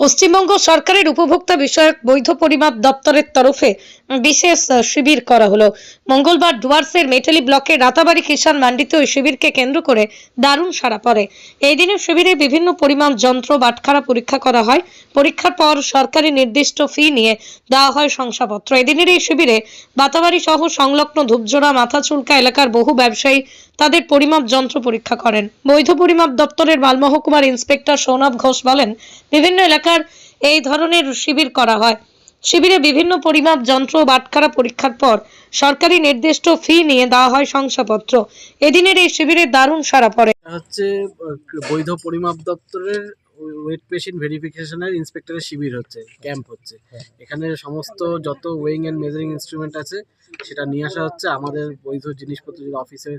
পশ্চিমবঙ্গ সরকারের উপভোক্তা বিষয়ক বৈধ পরিমাপ দপ্তরের তরফে বিশেষ শিবির করা হলো। মঙ্গলবার ডুয়ার্সের মেটালি ব্লকের রাতাবাড়ি কিষাণ মান্ডিতে ওই শিবিরকে কেন্দ্র করে দারুণ সাড়া পড়ে। এই দিনের শিবিরে বিভিন্ন পরিমাপ যন্ত্র বাটখারা পরীক্ষা করা হয়। পরীক্ষার পর সরকারি নির্দিষ্ট ফি নিয়ে দেওয়া হয় শংসাপত্র। এদিনের এই শিবিরে বাতাবাড়ি সহ সংলগ্ন ধূপজোড়া, মাথাচুলকা এলাকার বহু ব্যবসায়ী তাদের পরিমাপ যন্ত্র পরীক্ষা করেন। বৈধ পরিমাপ দপ্তরের মালমহকুমার ইন্সপেক্টর সৌনভ ঘোষ বলেন, বিভিন্ন এলাকার এই ধরনের শিবির করা হয়। শিবিরে বিভিন্ন পরিমাপ যন্ত্র ও বাটখারা পরীক্ষার পর সরকারি নির্দিষ্ট ফি নিয়ে দেওয়া হয় শংসাপত্র। এদিনের এই শিবিরে দারুণ সাড়া পড়ে। হচ্ছে বৈধ পরিমাপ দপ্তরের ওয়েট মেশিন ভেরিফিকেশনের ইন্সপেক্টরের শিবির হচ্ছে, ক্যাম্প হচ্ছে। এখানে সমস্ত যত ওয়েইং অ্যান্ড মেজারিং ইনস্ট্রুমেন্ট আছে, সেটা নিয়ে আসা হচ্ছে। আমাদের বৈধ জিনিসপত্র যেটা অফিসের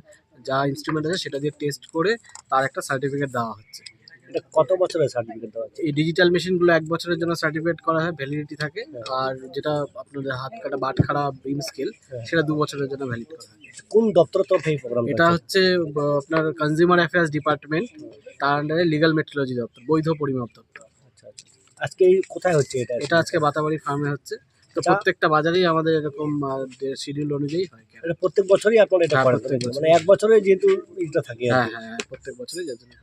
যা ইনস্ট্রুমেন্ট আছে, সেটা দিয়ে টেস্ট করে তার একটা সার্টিফিকেট দেওয়া হচ্ছে। এটা কত বছরের সার্টিফিকেট দেওয়া আছে এই ডিজিটাল মেশিনগুলো এক বছরের জন্য সার্টিফিকেট করা হয় ভ্যালিডিটি থাকে। আর যেটা আপনাদের হাত কাটা বাট খাড়া বিম স্কেল সেটা দু বছরের জন্য ভ্যালিড করা হয়। কোন দপ্তরের তরফে এই প্রোগ্রাম এটা হচ্ছে আপনার কনজিউমার অ্যাফেয়ার্স ডিপার্টমেন্ট তার আন্ডারে লিগাল মেট্রোলজি দপ্তর বৈধ পরিমাপ দপ্তর। আচ্ছা আচ্ছা। আজকে এই কোথায় হচ্ছে এটা? এটা আজকে বাতাবাড়ি ফার্মে হচ্ছে। তো আচ্ছা। প্রত্যেকটা বাজারেই আমাদের এরকম শিডিউল অনুযায়ী হয়। এটা প্রত্যেক বছরই আপনারা এটা হ্যাঁ, করেন? মানে এক বছরে যেহেতু এটা থাকে হ্যাঁ হ্যাঁ হ্যাঁ, প্রত্যেক বছরই যার জন্য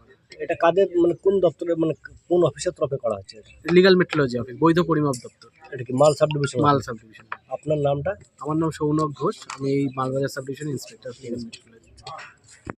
এটা কাদের মানে কোন দপ্তরে মানে কোন অফিসের তরফে করা হচ্ছে? লিগাল মেট্রোলজি অফিস বৈধ পরিমাপ দপ্তর। এটা কি Mal subdivision Mal subdivision আপনার নামটা? আমার নাম সৌনক ঘোষ আমি এই Malbazar subdivision inspector legal metrology